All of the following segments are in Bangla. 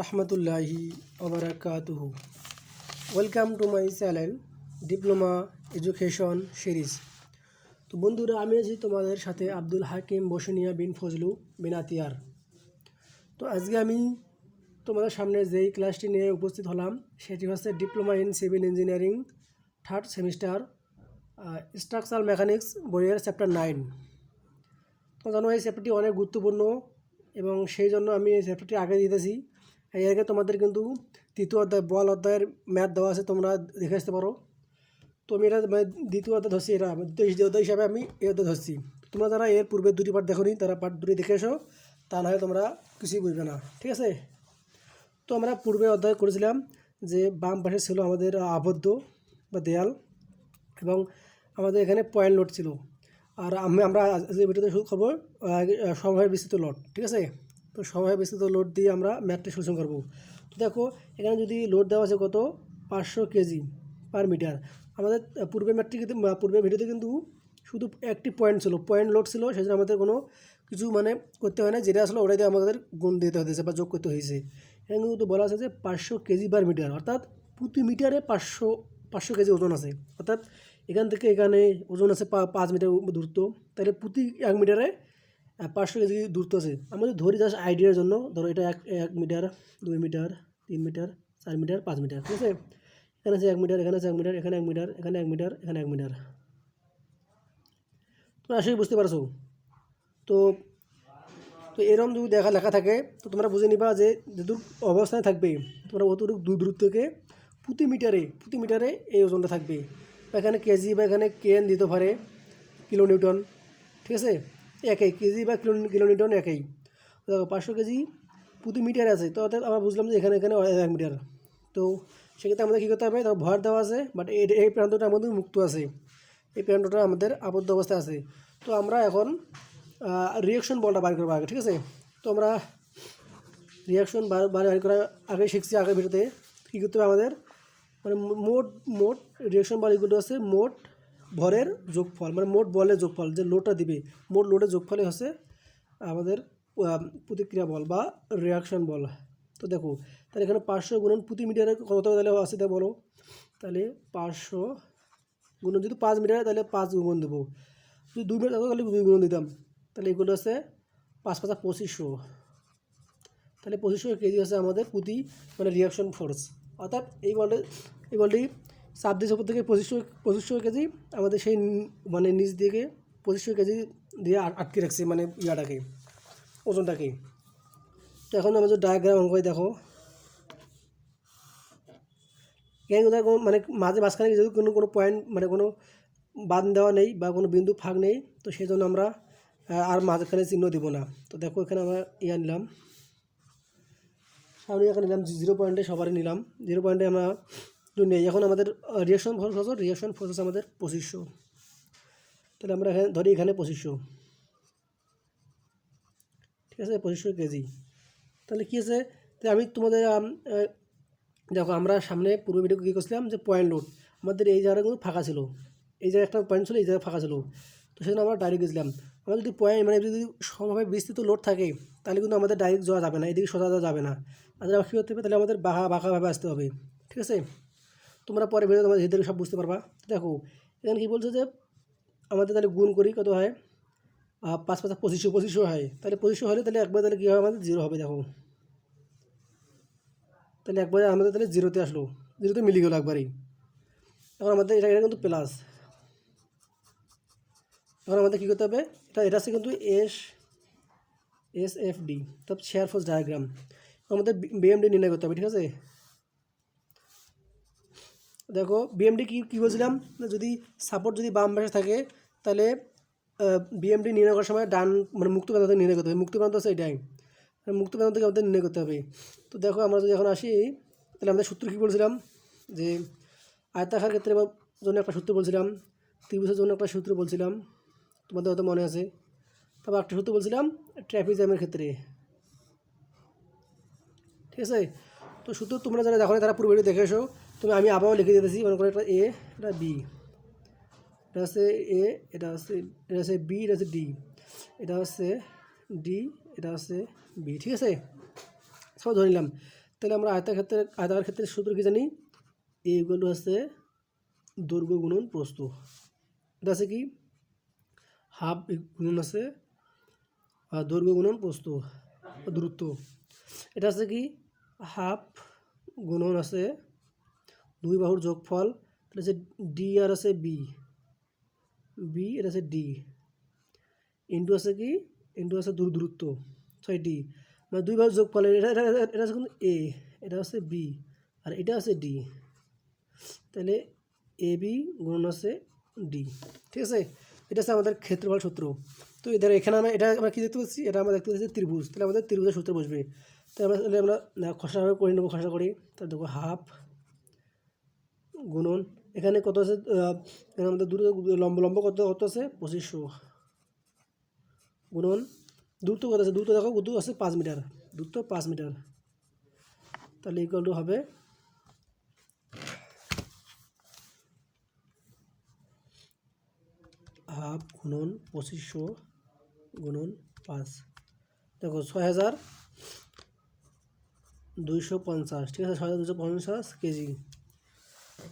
রহমতুল্লাহি ওবরাকাতুহু। Welcome to my channel diploma education series তো বন্ধুরা, আমি আছি তোমাদের সাথে আব্দুল হাকিম বসুনিয়া বিন ফজলু বিন আতিয়ার। তো আজকে আমি তোমাদের সামনে যেই ক্লাসটি নিয়ে উপস্থিত হলাম, সেটি হচ্ছে diploma in civil engineering third semester structural mechanics বইয়ের চ্যাপ্টার নাইন তো জানো, এই চ্যাপ্টারটি অনেক গুরুত্বপূর্ণ এবং সেই জন্য আমি এই চ্যাপ্টারটি আগে দিতেছি। এর আগে তোমাদের কিন্তু তৃতীয় অধ্যায়, বল অধ্যায়ের ম্যাথ দেওয়া আছে, তোমরা দেখে আসতে পারো। তো আমি এটা মানে দ্বিতীয় অধ্যায় ধরছি এটা দ্বিতীয় অধ্যায় হিসাবে আমি এই অধ্যায় ধরছি। তোমরা যারা এর পূর্বে দুটি পার্ট দেখো তারা পার্ট দুটি দেখে এসো, তা না হয় তোমরা কিছুই বুঝবে না, ঠিক আছে? তো আমরা পূর্বে অধ্যায় করেছিলাম যে বাম পাশে ছিল আমাদের আবদ্ধ বা দেয়াল এবং আমাদের এখানে পয়েন্ট লোড ছিল। আর আমি, আমরা আজকে ভিডিওতে শুরু করব সময় বিস্তৃত লোড ঠিক আছে? তো সময় বিস্তৃত লোড দিয়ে আমরা ম্যাথটি সলিউশন করব। তো দেখো, এখানে যদি লোড দেওয়া আছে কত? পাঁচশো কেজি পার মিটার আমাদের পূর্বের ম্যাথটি কিন্তু পূর্বের ভিডিওতে কিন্তু শুধু একটি পয়েন্ট ছিল পয়েন্ট লোড ছিল, সেজন্য আমাদের কোনো কিছু মানে করতে হয় না, যেটা আসলে ওটাই আমাদের গুণ দিতে হয়েছে বা যোগ করতে হয়েছে। এখানে কিন্তু বলা আছে যে পাঁচশো কেজি পার মিটার অর্থাৎ প্রতি মিটারে পাঁচশো পাঁচশো কেজি ওজন আছে। অর্থাৎ এখান থেকে এখানে ওজন আছে পাঁচ মিটার দূরত্ব। তাহলে প্রতি এক মিটারে পাঁচশো কেজি দূরত্ব আছে আমাদের ধরি জাস্ট আইডিয়ার জন্য, ধরো এটা এক এক মিটার দুই মিটার তিন মিটার চার মিটার পাঁচ মিটার ঠিক আছে? এখানে আছে এক মিটার এখানে আছে এক মিটার এখানে এক মিটার এখানে এক মিটার এখানে এক মিটার তোমরা আসলে বুঝতে পারছ। তো তো এরকম যদি দেখা, লেখা থাকে, তো তোমরা বুঝে নিবা যে যেদূর অবস্থায় থাকবে, তোমরা অতটুকু দূর দূর থেকে প্রতি মিটারে প্রতি মিটারে এই ওজনটা থাকবে। বা এখানে কেজি বা এখানে কেন দিতে পারে, কিলো নিউটন, ঠিক আছে? একই, কেজি বা কিলো কিলো নিউটন একই। দেখো, পাঁচশো কেজি প্রতি মিটার আছে। তো অর্থাৎ আমরা বুঝলাম যে এখানে এখানে এক মিটার। তো সেক্ষেত্রে আমাদের কী করতে হবে? তো ভর দেওয়া আছে বাট এই প্রান্তটা আমাদের মুক্ত আছে। এই প্রান্তটা আমাদের আবদ্ধ অবস্থায় আছে। তো আমরা এখন রিয়াকশন বলটা বার করব আগে, ঠিক আছে? তো আমরা রিয়াকশন বার বার করার আগে শিখছি আগের ভিডিওতে কী করতে হবে আমাদের? মানে মোট মোট রিয়াকশন বার এগুলো আছে মোট ভরের যোগফল মানে মোট বলের যোগফল, যে লোডটা দিবে, মোট লোডের যোগফলে হচ্ছে আমাদের প্রতিক্রিয়া বল বা রিয়াকশন বল। তো দেখো, তাহলে এখানে পাঁচশো গুণন প্রতি মিটারে কত তাহলে আছে তা বলো। তাহলে পাঁচশো গুণন, যদি পাঁচ মিটারে তাহলে পাঁচ গুণ দেবো। যদি দুই মিটার তাহলে দুই গুণ দিতাম। তাহলে এগুলো আছে পাঁচ পাঁচা পঁচিশশো। তাহলে পঁচিশশো কেজি আছে আমাদের প্রতি মানে রিয়াকশন ফোর্স অর্থাৎ এই বলে এই বলটি দিয়েছে উপর থেকে পঁচিশশো পঁচিশশো কেজি আমাদের সেই মানে নিচ দিকে পঁচিশশো কেজি দিয়ে আটকে রাখছে মানে ইয়াটাকে, ওজনটাকে। তো এখন আমাদের ডায়াগ্রাম অঙ্ক দেখো। এখানে মানে মাঝে মাঝখানে যদি কোনো কোনো পয়েন্ট মানে কোনো বাদ দেওয়া নেই বা কোনো বিন্দু ফাঁক নেই, তো সেই জন্য আমরা আর মাঝখানে চিহ্ন দিব না। তো দেখো, এখানে আমরা ইয়া নিলাম। সামনে এখানে নিলাম জিরো পয়েন্টে সবারই নিলাম। জিরো পয়েন্টে আমরা নেই। এখন আমাদের রিয়াকশন ফোর্স হচ্ছে ফোর্স আছে আমাদের পঁচিশশো তাহলে আমরা এখানে ধরি এখানে পঁচিশশো ঠিক আছে পঁচিশশো কেজি। তাহলে কী আছে? তাহলে আমি তোমাদের দেখো আমরা সামনে পূর্ব ভিডিও কী করছিলাম? যে পয়েন্ট লোড আমাদের এই জায়গাগুলো ফাঁকা ছিল। এই জায়গায় একটা পয়েন্ট ছিল, এই জায়গায় ফাঁকা ছিল। তো সেজন্য আমরা ডাইরেক্ট গেছিলাম। আমরা যদি পয়েন্ট মানে যদি সমভাবে বিস্তৃত লোড থাকে, তাহলে কিন্তু আমাদের ডাইরেক্ট যাওয়া যাবে না। এদিকে সোজা যাওয়া যাবে না। আর কী করতে হবে? তাহলে আমাদের বাঁকা, বাঁকাভাবে আসতে হবে। ঠিক আছে? তোমরা পরে ভিডিও তোমাদের ধীরে সব বুঝতে পারবা। দেখো, এখানে কী বলছে যে, আমাদের তাহলে গুণ করি, কত হয়? পাঁচ পাঁচ পঁচিশশো পঁচিশশো হয়। তাহলে পঁচিশশো হলে তাহলে একবার তাহলে কী হবে? আমাদের জিরো হবে, দেখো। তাহলে একবারে আমাদের তাহলে জিরোতে আসলো। জিরোতে মিলি গেলো একবারেই। এখন আমাদের এটা এটা কিন্তু প্লাস এখন আমাদের কী করতে হবে? এটা এটা আছে কিন্তু এস এস এফ ডি তবে শেয়ার ফোর্স ডায়াগ্রাম আমাদের বিএমডি নির্ণয় করতে হবে, ঠিক আছে? দেখো বিএমডি কী কী বলছিলাম? যদি সাপোর্ট যদি বাম পাশে থাকে, তাহলে বিএমডি নির্ণয় করার সময় ডান মানে মুক্ত প্রান্ত থেকে নির্ণয় করতে হবে। মুক্ত প্রান্ত আছে এটাই। মুক্ত প্রান্ত থেকে আমাদের নির্ণয় করতে হবে। তো দেখো, আমরা যদি এখন আসি, তাহলে আমাদের সূত্র কী বলছিলাম? যে আয়তাকার ক্ষেত্রে জন্য একটা সূত্র বলছিলাম, ত্রিভুজের জন্য একটা সূত্র বলছিলাম, তোমাদের হয়তো মনে আছে। তারপর একটা সূত্র বলছিলাম ট্রাফিক জ্যামের ক্ষেত্রে। ঠিক আছে? তো সূত্র তোমরা যারা দেখো তারা পুরো দেখে এসো। তুমি আমি আবারও লিখে দিতেছি মনে করো এটা এ এটা বি এটা হচ্ছে এ এটা হচ্ছে এটা হচ্ছে বি এটা হচ্ছে ডি এটা হচ্ছে ডি এটা হচ্ছে বি ঠিক আছে? সব ধরে নিলাম। তাহলে আমরা ক্ষেত্রে, আয়তাকার ক্ষেত্রে সূত্র কি জানি? এ ইকুয়াল টু আছে দৈর্ঘ্য গুণন প্রস্থ। এটা আছে কি? হাফ গুণন আছে দৈর্ঘ্য গুণন প্রস্থ, দূরত্ব। এটা আছে কি? হাফ গুণন আছে দুই বাহুর যোগফল এটা আছে ডি আর আছে বি বি এটা আছে ডি ইন্টু আছে কি? ইন্টু আছে দূর দূরত্ব, ছয় ডি মানে দুই বাহুর যোগফল, এটা এটা আছে কিন্তু এ এটা আছে বি আর এটা আছে ডি তাহলে এ বি গুণন আছে ডি ঠিক আছে? এটা আছে আমাদের ক্ষেত্রফল সূত্র। তো এদের এখানে আমরা, এটা আমরা কী দেখতে পাচ্ছি? এটা আমরা দেখতে পাচ্ছি ত্রিভুজ, তাহলে আমাদের ত্রিভুজের সূত্র বসবে। তাহলে আমরা, তাহলে করে নেব, খসড়া করি, তাহলে দেখো হাফ গুণন। এখানে কত আছে? এখানে আমাদের দূর লম্ব লম্ব কত কত আছে? পঁচিশশো। গুণন। দূরত্ব কত আছে? দূরত্ব দেখো দূর আছে পাঁচ মিটার। দূরত্ব পাঁচ মিটার। তাহলে ইকুয়াল টু হবে হাফ গুণন পঁচিশশো গুণন পাঁচ। দেখো, ছয় হাজার দুইশো পঞ্চাশ। ঠিক আছে? ছয় হাজার দুশো পঞ্চাশ কেজি।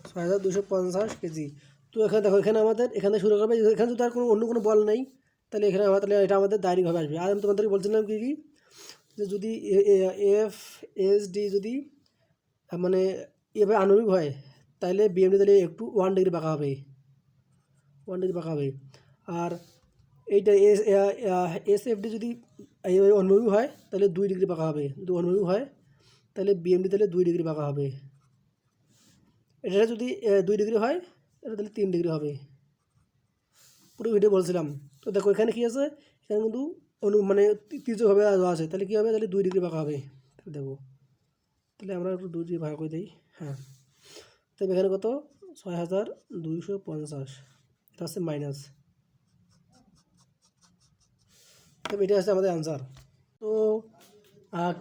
ছয় হাজার দুশো পঞ্চাশ কেজি। তো এখানে দেখো, এখানে আমাদের, এখানে শুরু করবে, এখানে যদি আর কোনো অন্য কোনো বল নেই, তাহলে এখানে আমার, তাহলে এটা আমাদের দায়রিকভাবে আসবে। আর আমি তোমাদেরকে বলছিলাম কি কি? যে যদি এফ, এস, ডি যদি মানে এভাবে আণবিক হয়, তাহলে বিএমডি তাহলে একটু ওয়ান ডিগ্রি বাঁকা হবে। ওয়ান ডিগ্রি বাঁকা হবে। আর এইটা এস এস, এফ, ডি যদি অনুভবী হয়, তাহলে দুই ডিগ্রি বাঁকা হবে। যদি অনুভবী হয়, তাহলে বিএমডি তাহলে দুই ডিগ্রি বাঁকা হবে। এটা যদি দুই ডিগ্রি হয়, এটা তাহলে তিন ডিগ্রি হবে। পুরো ভিডিও বলছিলাম। তো দেখো, এখানে কী আছে? এখানে কিন্তু অনু মানে তীর্যভাবে দেওয়া আছে। তাহলে কী হবে? তাহলে দুই ডিগ্রি বাঁকা হবে। দেখো, তাহলে আমরা একটু দুই ডিগ্রি ভাগ করে দিই। হ্যাঁ। তবে এখানে কত? ছয় হাজার দুইশো পঞ্চাশ। এটা হচ্ছে মাইনাস তবে এটা হচ্ছে আমাদের অ্যান্সার তো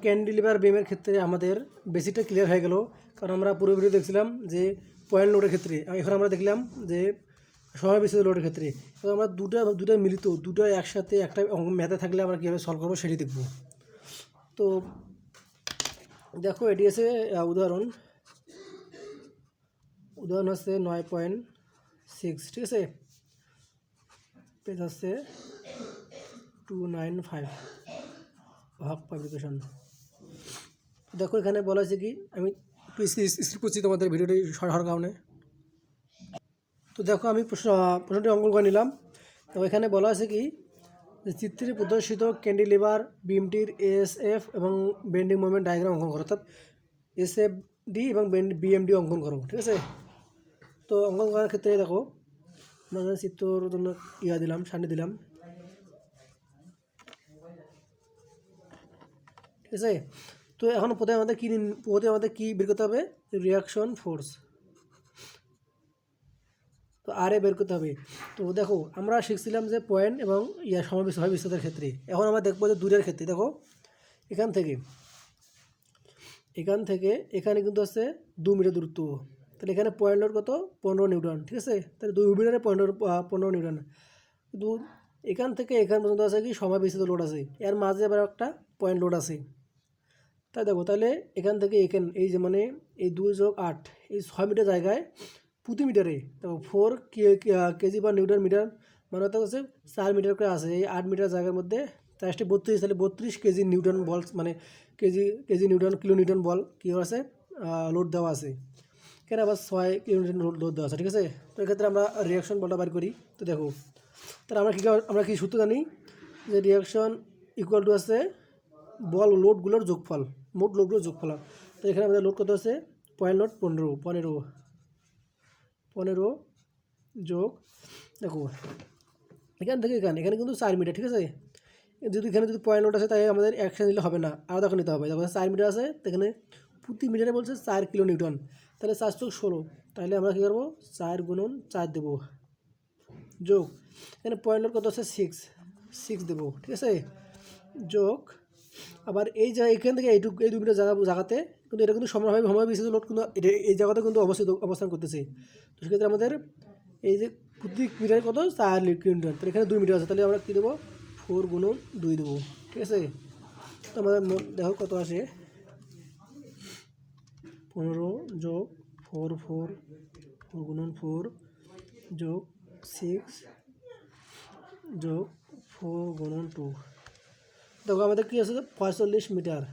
ক্যান্ডিলিভার বিমের ক্ষেত্রে আমাদের বেসিকটা ক্লিয়ার হয়ে গেল। কারণ আমরা পুরো ভিডিও দেখছিলাম যে পয়েন্ট লোডের ক্ষেত্রে এখন আমরা দেখলাম যে সময় বিস্তৃত লোডের ক্ষেত্রে। তো আমরা দুটা দুটা মিলিত, দুটো একসাথে একটা ম্যাথে থাকলে আমরা কীভাবে সলভ করব সেটি দেখব। তো দেখো, এটি আছে উদাহরণ। উদাহরণ হচ্ছে নয় পয়েন্ট সিক্স, ঠিক আছে? পেজ হচ্ছে টু নাইন ফাইভ। ভাগ পাবলিকেশন। দেখো, এখানে বলা আছে কি, আমি স্কিপ করছি তোমাদের ভিডিওটি হওয়ার কারণে। তো দেখো, আমি প্রশ্ন, প্রশ্নটি অঙ্কন করে নিলাম। তো এখানে বলা আছে কি চিত্রে প্রদর্শিত ক্যান্ডিলিভার বিমটির এস এফ এবং বেন্ডিং মুভমেন্ট ডায়াগ্রাম অঙ্কন করো, অর্থাৎ এস এফ ডি এবং বিএমডি অঙ্কন করো, ঠিক আছে? তো অঙ্কন করার ক্ষেত্রে দেখো, আমরা চিত্রর জন্য ইয়া দিলাম সামনে দিলাম। ঠিক আছে? তো এখন প্রথমে আমাদের কী প্রথমে আমাদের কী বের করতে হবে? রিয়াকশন ফোর্স তো আরে বের করতে হবে। তো দেখো আমরা শিখছিলাম যে পয়েন্ট এবং ইয়া সমাবেশ হয় বিস্তৃতের ক্ষেত্রে। এখন আমরা দেখব যে দূরের ক্ষেত্রে। দেখো এখান থেকে এখান থেকে এখানে কিন্তু আছে দু মিটার দূরত্ব। তাহলে এখানে পয়েন্ট লোড কত? পনেরো নিউটন ঠিক আছে? তাহলে দুই মিটারে আহ, পনেরো নিউটন। কিন্তু এখান থেকে এখান পর্যন্ত আছে কি? সময় লোড আছে। এর মাঝে আবার একটা পয়েন্ট লোড আছে। তাই দেখো, তাহলে এখান থেকে এখান, এই যে মানে এই দুই যোগ আট, এই ছয় মিটার জায়গায় প্রতি মিটারে, দেখো ফোর কেজি বা নিউটন মিটার মানে অর্থাৎ হচ্ছে চার মিটার করে আছে এই আট মিটার জায়গার মধ্যে চারটে বত্রিশ, তাহলে বত্রিশ কেজি নিউটন বল মানে KG KG newton kilo newton বল কী আছে? লোড দেওয়া আছে। কেন আবার ছয় কিলো নিউটন লোড দেওয়া আছে, ঠিক আছে? তো এক্ষেত্রে আমরা রিয়াকশন বলটা বার করি। তো দেখো, তাহলে আমরা কী আমরা কি সূত্র জানি? যে রিয়াকশন ইকুয়াল টু আছে বল লোডগুলোর যোগফল। মোট লোডগুলো যোগ যোগফল তো এখানে আমাদের লোড কত আছে? পয়েন্ট লোড পনেরো পনেরো পনেরো যোগ, দেখো, এখান থেকে এখানে এখানে কিন্তু চার মিটার, ঠিক আছে? যদি এখানে যদি পয়েন্ট লোড আছে তাই আমাদের একসাথে নিলে হবে না। আরও দেখো নিতে হবে। দেখো চার মিটার আছে এখানে প্রতি মিটারে বলছে চার কিলো নিউটন। তাহলে চার চোখ ষোলো, তাহলে আমরা কী করব? চার গুণন চার দেবো। যোগ, এখানে পয়েন্ট লোড কত আছে? সিক্স সিক্স দেবো, ঠিক আছে? যোগ আবার এই জায়গা এখান থেকে এইটুকু এই দু মিটার জায়গা জায়গাতে কিন্তু এটা কিন্তু সমানভাবে সময় বিস্তৃত লোড কিন্তু এই জায়গাতে কিন্তু অবস্থিত অবস্থান করতেছে। তো সেক্ষেত্রে আমাদের এই যে প্রতি মিটার কত? চার কিলোমিটার তাহলে এখানে দুই মিটার আছে। তাহলে আমরা কী দেবো? ফোর গুণন দুই দেবো। ঠিক আছে? তো আমাদের দেখো কত আসে? পনেরো যোগ ফোর ফোর ফোর গুণন ফোর যোগ সিক্স যোগ ফোর গুণন টু। দেখো, আমাদের কী আছে পঁয়তাল্লিশ মিটার,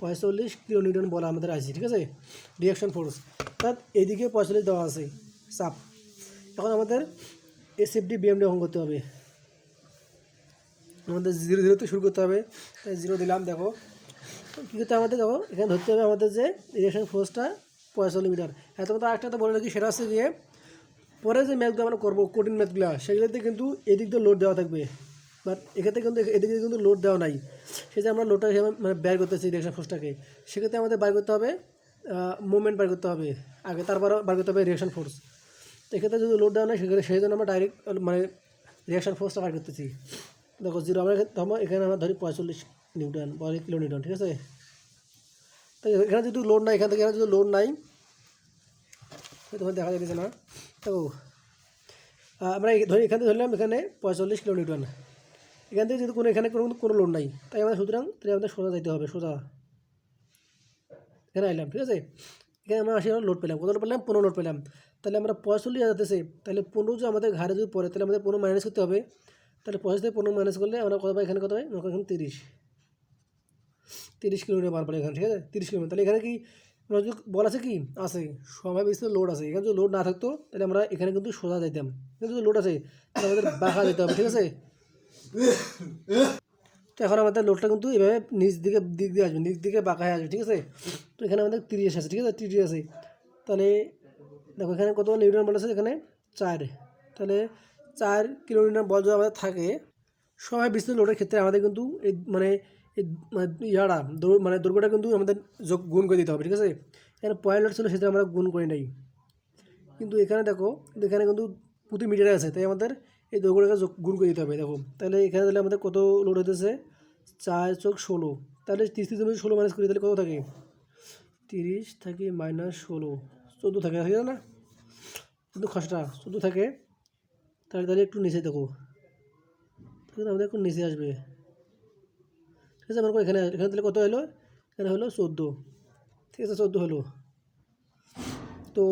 পঁয়তাল্লিশ কিলোমিটার বলা আমাদের আছে, ঠিক আছে? রিয়াকশন ফোর্স অর্থাৎ এইদিকে পঁয়তাল্লিশ দেওয়া আছে, চাপ। এখন আমাদের এসএফডি বিএমডি অঙ্কন করতে হবে। আমাদের জিরো জিরোতে শুরু করতে হবে। জিরো দিলাম, দেখো। কী করতে আমাদের, দেখো, এখানে ধরতে হবে আমাদের যে রিয়াকশন ফোর্সটা পঁয়তাল্লিশ মিটার। হ্যাঁ তোমাদের আরেকটা তো বলে রাখি, সেটা হচ্ছে গিয়ে পরে যে ম্যাথগুলো আমরা করব, কঠিন ম্যাথগুলো সেগুলোতে কিন্তু এদিক দিয়ে লোড দেওয়া থাকবে। বাট এক্ষেত্রে কিন্তু এদিকে কিন্তু লোড দেওয়া নাই। সেটা আমরা লোডটা মানে ব্যয় করতেছি রিয়াকশন ফোর্সটাকে সেক্ষেত্রে আমাদের বার করতে হবে মুভমেন্ট বার করতে হবে আগে তারপর বার করতে হবে রিয়াকশন ফোর্স এক্ষেত্রে যদি লোড দেওয়া নাই সেক্ষেত্রে সেই জন্য আমরা ডাইরেক্ট মানে রিয়াকশন ফোর্সটা বার করতেছি। দেখো জিরো আমরা ধরো, এখানে আমরা ধরি পঁয়তাল্লিশ নিউটন বা কিলো নিউটন ঠিক আছে? তো এখানে যদি লোড নাই, এখান থেকে এখানে যদি লোড নাই তোমার দেখা যাচ্ছে না। তো আমরা ধরি এখান ধরলাম এখানে পঁয়তাল্লিশ কিলো নিউটন এখান থেকে যদি কোনো এখানে কোনো কোনো লোড নাই, তাই আমাদের সুতরাং তাই আমাদের সোজা যাইতে হবে, সোজা। এখানে আইলাম, ঠিক আছে? এখানে আমরা আশি লোড পেলাম। কত লোড পেলাম? পনেরো লোড পেলাম। তাহলে আমরা পঁয়তাল্লিশ যাতেছে তাহলে পনেরো যে আমাদের ঘাড়ে যদি পড়ে, তাহলে আমাদের পনেরো মাইনাস করতে হবে। তাহলে পঁয়তাল্লিশ থেকে পনেরো মাইনাস করলে আমরা কত পাই? এখানে কত পাই? আমরা এখানে তিরিশ। তিরিশ কিলোমিটার বার পড়ে এখানে, ঠিক আছে? তিরিশ কিলোমিটার। তাহলে এখানে কি, আমরা যদি বল আছে কি? আছে। সময় বেশি লোড আছে। এখানে যদি লোড না থাকতো, তাহলে আমরা এখানে কিন্তু সোজা যাইতাম। এখানে যদি লোড আছে, তাহলে আমাদের বাঁকা যেতে হবে, ঠিক আছে? তো এখন আমাদের লোডটা কিন্তু এভাবে নিচ দিকে, দিক দিয়ে আসবে, নিচ দিকে বাঁকা হয়ে আসবে, ঠিক আছে? তো এখানে আমাদের তিরিশ আছে, ঠিক আছে? তিরিশ আছে। তাহলে দেখো, এখানে কত নিউটন বল আছে? এখানে চার। তাহলে চার কিলো নিউটন বল যদি আমাদের থাকে, সবাই বিস্তৃত লোডের ক্ষেত্রে আমাদের কিন্তু এই মানে এই মানে দৌড় মানে কিন্তু আমাদের যোগ, গুণ করে দিতে হবে, ঠিক আছে? এখানে পয়েন্ট লোড ছিল, সেটা আমরা গুণ করে নেই। কিন্তু এখানে দেখো, এখানে কিন্তু প্রতি মিটারে আছে, তাই আমাদের এই দৈর্ঘ্যটাকে গুণ করে দিতে হবে, দেখো। তাহলে এখানে তাহলে আমাদের কত লোড হতেছে চার চোখ ষোলো। তাহলে তিরিশ তিরিশ মধ্যে ষোলো মাইনাস করি তাহলে কত থাকে? তিরিশ থাকে মাইনাস ষোলো। চোদ্দ থাকে থাকে না? কিন্তু খসটা চোদ্দ থাকে। তাহলে তাহলে একটু নিচে দেখো। তাহলে আমাদের একটু নিচে আসবে। ঠিক আছে আমার এখানে এখানে তাহলে কত হলো? এখানে হলো চোদ্দ। ঠিক আছে, চোদ্দ হলো। তো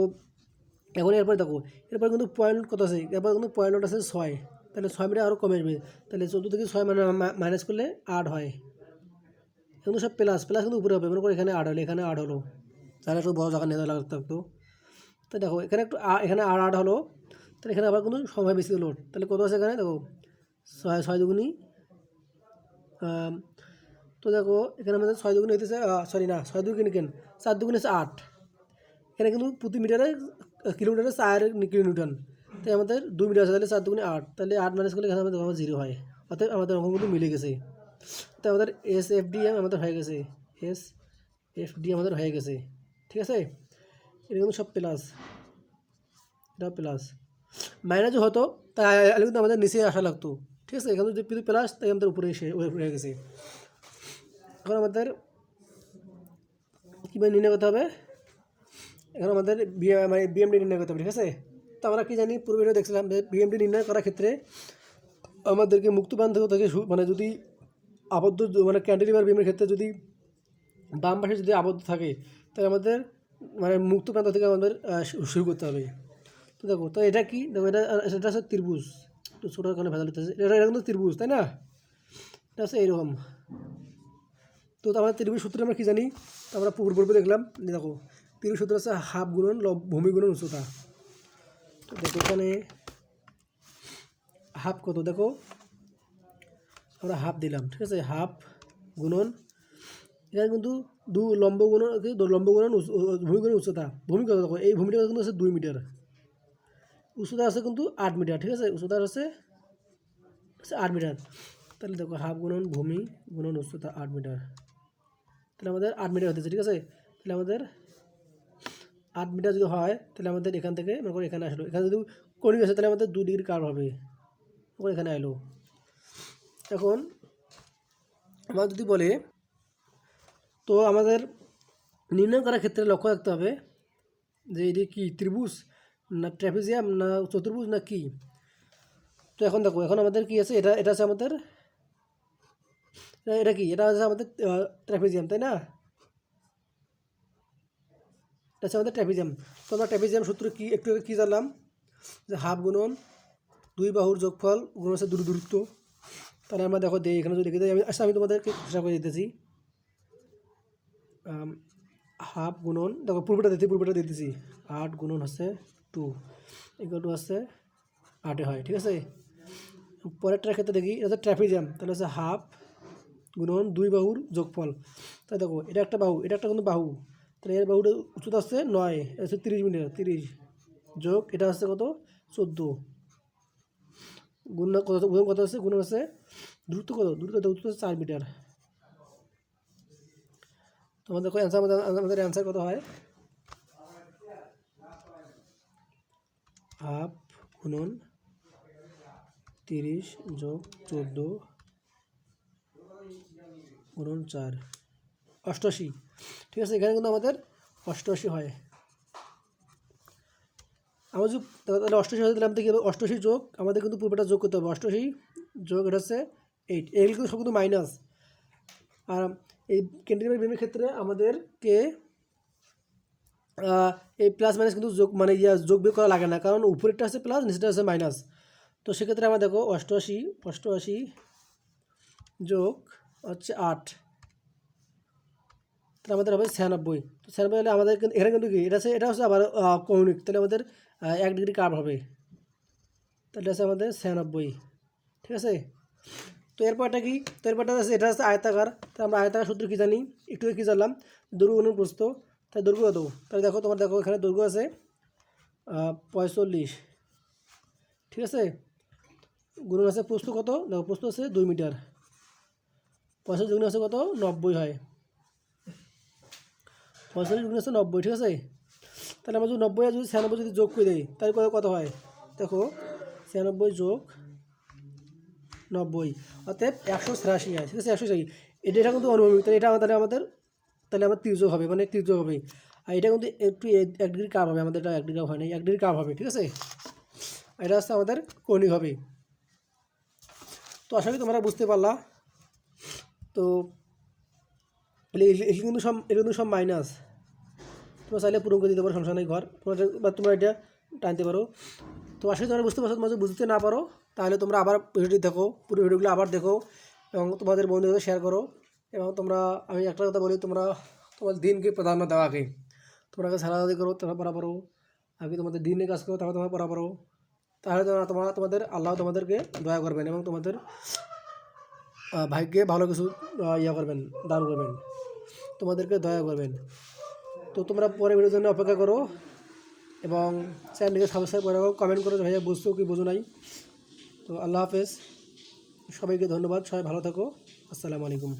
এখন এরপরে দেখো, এরপর কিন্তু পয়েন্ট কত আছে? এরপর কিন্তু পয়েন্ট আছে ছয়। তাহলে ছয় মিটার আরও কমে আসবে। তাহলে চোদ্দ থেকে ছয় মানে মাইনাস করলে আট হয়। কিন্তু সব প্লাস প্লাস কিন্তু উপরে হবে। মনে করো এখানে আট হলো, এখানে আট হলো। তাহলে একটু বড় জায়গা নিয়ে লাগতে থাকতো তো। দেখো, এখানে একটু এখানে আট আট হলো। তাহলে এখানে আবার কিন্তু সময় বেশি লোড তাহলে কত আছে এখানে? দেখো, ছয় ছয় দুগুনি তো দেখো, এখানে আমাদের ছয় দুগুনি হইতেছে সরি না, ছয় দুগুনি কেন? চার দুগুনি হচ্ছে আট। এখানে কিন্তু প্রতি মিটারে কিলোমিটারে চার কিলোমিটার তাই আমাদের দুই মিটার আছে, তাহলে চার দুগুনি আট। তাহলে আট মাইনাস করলে এখানে আমাদের জিরো হয়। অর্থাৎ আমাদের অঙ্ক কিন্তু মিলে গেছে। তাই আমাদের এস এফ ডি এম আমাদের হয়ে গেছে। এস এফ ডি আমাদের হয়ে গেছে। ঠিক আছে? এটা কিন্তু সব প্লাস এটা প্লাস মাইনাস হতো তাহলে কিন্তু আমাদের নিচে আসা লাগতো। ঠিক আছে? এখানে যদি প্লাস তাই আমাদের উপরে এসে হয়ে গেছে। এখন আমাদের কীভাবে নির্ণয় করতে হবে? এখন আমাদের মানে বিএমডি নির্ণয় করতে হবে, ঠিক আছে? তো আমরা কি জানি, পূর্বে দেখছিলাম যে বিএমডি নির্ণয় করার ক্ষেত্রে আমাদেরকে মুক্ত প্রান্ত থেকে মানে যদি আবদ্ধ মানে ক্যান্টিলিভার বিএমের ক্ষেত্রে যদি বাম পাশে যদি আবদ্ধ থাকে, তাহলে আমাদের মানে মুক্ত প্রান্ত থেকে আমাদের শুরু করতে হবে। তো দেখো, তো এটা কি? দেখো, এটা এটা হচ্ছে ত্রিভুজ। তো ছোটোর কারণে ভেজাল হতেছে এটা এটা কিন্তু ত্রিভুজ, তাই না? এটা হচ্ছে এইরকম। তো আমরা ত্রিভুজ সূত্রে আমরা কী জানি? আমরা পূর্বে দেখলাম দেখো ত্রিভুজ সূত্র হচ্ছে হাফ গুণন ভূমি গুণন উচ্চতা। তো দেখো এখানে হাফ কত? দেখো, আমরা হাফ দিলাম, ঠিক আছে? হাফ গুণন, এখানে কিন্তু দু লম্ব গুণন লম্ব গুণন ভূমি গুণন উচ্চতা। ভূমি কত দেখো? এই ভূমিটা কিন্তু আছে দুই মিটার। উচ্চতা আছে কিন্তু আট মিটার, ঠিক আছে? উচ্চতা আছে আট মিটার। তাহলে দেখো, হাফ গুণন, ভূমি গুণন উচ্চতা আট মিটার। তাহলে আমাদের আট মিটার হতেছে ঠিক আছে? তাহলে আমাদের আট মিটার যদি হয়, তাহলে আমাদের এখান থেকে মনে করো এখানে আসলো। এখানে যদি কোণিক আছে তাহলে আমাদের দু ডিগ্রি কার্ভ হবে। এখানে এলো। এখন আমার যদি বলে, তো আমাদের নির্ণয় করার ক্ষেত্রে লক্ষ্য রাখতে হবে যে এটি কি ত্রিভুজ না ট্র্যাপিজিয়াম না চতুর্ভুজ না কি? তো এখন দেখো, এখন আমাদের কি আছে? এটা এটা আছে আমাদের, এটা- এটা কি? এটা আছে আমাদের ট্র্যাপিজিয়াম, তাই না? এটা হচ্ছে আমাদের ট্র্যাপিজিয়াম তো আমরা ট্র্যাপিজিয়াম সূত্র কি, একটু আগে কী জানলাম? যে হাফ গুণন, দুই বাহুর যোগফল গুণ হচ্ছে দূর দূরত্ব। তাহলে আমরা দেখো, দেই, এখানে যদি দেখে আমি আচ্ছা আমি তোমাদেরকে ঘোষণা করে দিতেছি। হাফ গুণন, দেখো, পূর্বটা দিতে, পূর্বটা দিতেছি। আট গুণন হচ্ছে টু এগুলো টু হচ্ছে আটে হয়, ঠিক আছে? পরেরটার ক্ষেত্রে দেখি, এটা হচ্ছে ট্রাফিজাম তাহলে হচ্ছে হাফ গুণন দুই বাহুর যোগফল। তাই দেখো, এটা একটা বাহু, এটা একটা কিন্তু বাহু। তাহলে এর বাহুটা উচ্চতা হচ্ছে নয়, এটা হচ্ছে তিরিশ মিটার, তিরিশ। যোগ, এটা হচ্ছে কত? চোদ্দ। গুণ কত গুণ কত হচ্ছে? গুণ হচ্ছে দ্রুত কত? দ্রুত দ্রুত হচ্ছে চার মিটার। তোমাদের অ্যান্সার আমাদের অ্যান্সার কত হয়? হাফ গুণন তিরিশ যোগ চোদ্দ গুণন চার। অষ্টআশি। ঠিক আছে, এখানে কিন্তু আমাদের অষ্টআশি হয়। আমরা যদি তাহলে অষ্টআশি হয়ে দিলাম থেকে অষ্টআশি যোগ, আমাদের কিন্তু পূর্বটা যোগ করতে হবে। অষ্টআশি যোগ, এটা হচ্ছে এইট এগুলো কিন্তু সব কিন্তু মাইনাস আর এই ক্যান্টিনের বিমের ক্ষেত্রে আমাদেরকে এই প্লাস মাইনাস কিন্তু যোগ মানে ইয়া যোগ বিয়োগ করা লাগে না। কারণ উপরেরটা আছে প্লাস নিচেটা আছে মাইনাস তো সেক্ষেত্রে আমরা দেখো অষ্টআশি অষ্টআশি যোগ হচ্ছে আট। তাহলে আমাদের হবে ছিয়ানব্বই। তো ছিয়ানব্বই হলে আমাদের কিন্তু এখানে কিন্তু কি এটা আছে এটা হচ্ছে আবার কৌণিক। তাহলে আমাদের এক ডিগ্রি কার্ভ হবে। তাহলে আছে আমাদের ছিয়ানব্বই। ঠিক আছে? তো এরপরটা কি? তো এরপরটা আছে এটা হচ্ছে আয়তাকার। তো আমরা আয়তাকার সূত্র কী জানি? একটু কী জানলাম? দৈর্ঘ্য গুণন প্রস্থ। তাই দৈর্ঘ্য কত? তাহলে দেখো তোমার দেখো এখানে দুর্গ আছে আহ, পঁয়তাল্লিশ। ঠিক আছে? গুণন আছে প্রস্থ কত? দেখো প্রস্থ আছে দুই মিটার। পঁয়তাল্লিশ গুণ আছে কত? নব্বই হয়। পঁয়তাল্লিশ গুণ আছে, নব্বই, ঠিক আছে? তাহলে আমরা যদি নব্বই আর যদি ছিয়ানব্বই যদি যোগ করে দিই, তাহলে কত কত হয়? দেখো, ছিয়ানব্বই যোগ নব্বই অর্থাৎ একশো ছিয়াশি হয়, ঠিক আছে? একশো ছিয়াশি। এটা এটা কিন্তু অনুভূমিক, তাহলে এটা আমাদের আমাদের তাহলে আমার তির্যক হবে মানে তির্যক হবে। আর এটা কিন্তু একটু এক ডিগ্রি কাপ হবে, আমাদের এটা এক ডিগ্রি হয় না এক ডিগ্রি কাপ হবে, ঠিক আছে? এটা হচ্ছে আমাদের কৌণিক হবে। তো আশা করি তোমরা বুঝতে পারলা। তো এগুলো কিন্তু সব এগুলো কিন্তু সব মাইনাস তোমরা চাইলে পূরণ করে দিতে পারো, সমস্যা নেই ঘর। তোমরা বা তোমরা এটা টানতে পারো। তো আসলে তোমরা বুঝতে পারছ তোমরা বুঝতে না পারো, তাহলে তোমরা আবার ভিডিওটি দেখো, পুরো ভিডিওগুলো আবার দেখো এবং তোমাদের বন্ধুদের শেয়ার করো এবং তোমরা, আমি একটা কথা বলি, তোমরা তোমার দিনকে প্রাধান্য দেওয়া আগে। তোমরা আগে সারাদি করো তোমরা পড়া। পারো আগে তোমাদের দিনে কাজ করো, তারপর তোমরা পড়া পারো তাহলে তোমরা তোমরা তোমাদের আল্লাহ তোমাদেরকে দয়া করবেন এবং তোমাদের ভাগ্যে ভালো কিছু ইয়া করবেন, দান করবেন। তোমাদেরকে দয়া করবেন। তো তোমরা পরে ভিডিওর জন্য অপেক্ষা করো এবং চ্যানেলটিকে সাবস্ক্রাইব করে কমেন্ট করো ভাইয়া বুঝছ কি বুঝো নাই। তো আল্লাহ হাফেজ। সবাইকে ধন্যবাদ। সবাই ভালো থাকো। আসসালামু আলাইকুম।